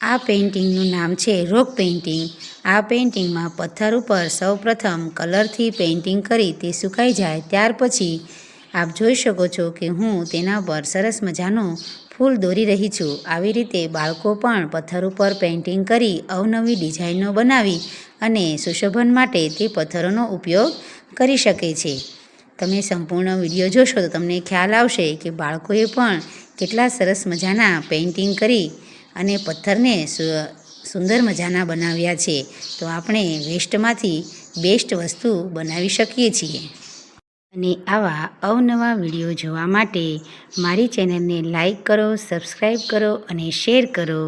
આ પેઇન્ટિંગનું નામ છે રોક પેઇન્ટિંગ આ પેઇન્ટિંગમાં પથ્થર ઉપર સૌપ્રથમ કલરથી પેઇન્ટિંગ કરી તે સુકાઈ જાય. ત્યાર પછી આપ જોઈ શકો છો કે હું તેના પર સરસ મજાનું ફૂલ દોરી રહી છું. આવી રીતે બાળકો પણ પથ્થર ઉપર પેઇન્ટિંગ કરી અવનવી ડિઝાઇનો બનાવી અને સુશોભન માટે તે પથ્થરોનો ઉપયોગ કરી શકે છે. તમે સંપૂર્ણ વીડિયો જોશો તો તમને ખ્યાલ આવશે કે બાળકોએ પણ કેટલા સરસ મજાના પેઇન્ટિંગ કરી અને પથ્થરને સુંદર મજાના બનાવ્યા છે. તો આપણે વેસ્ટમાંથી બેસ્ટ વસ્તુ બનાવી શકીએ છીએ. અને આવા અવનવા વીડિયો જોવા માટે મારી ચેનલને લાઈક કરો સબસ્ક્રાઈબ કરો અને શેર કરો.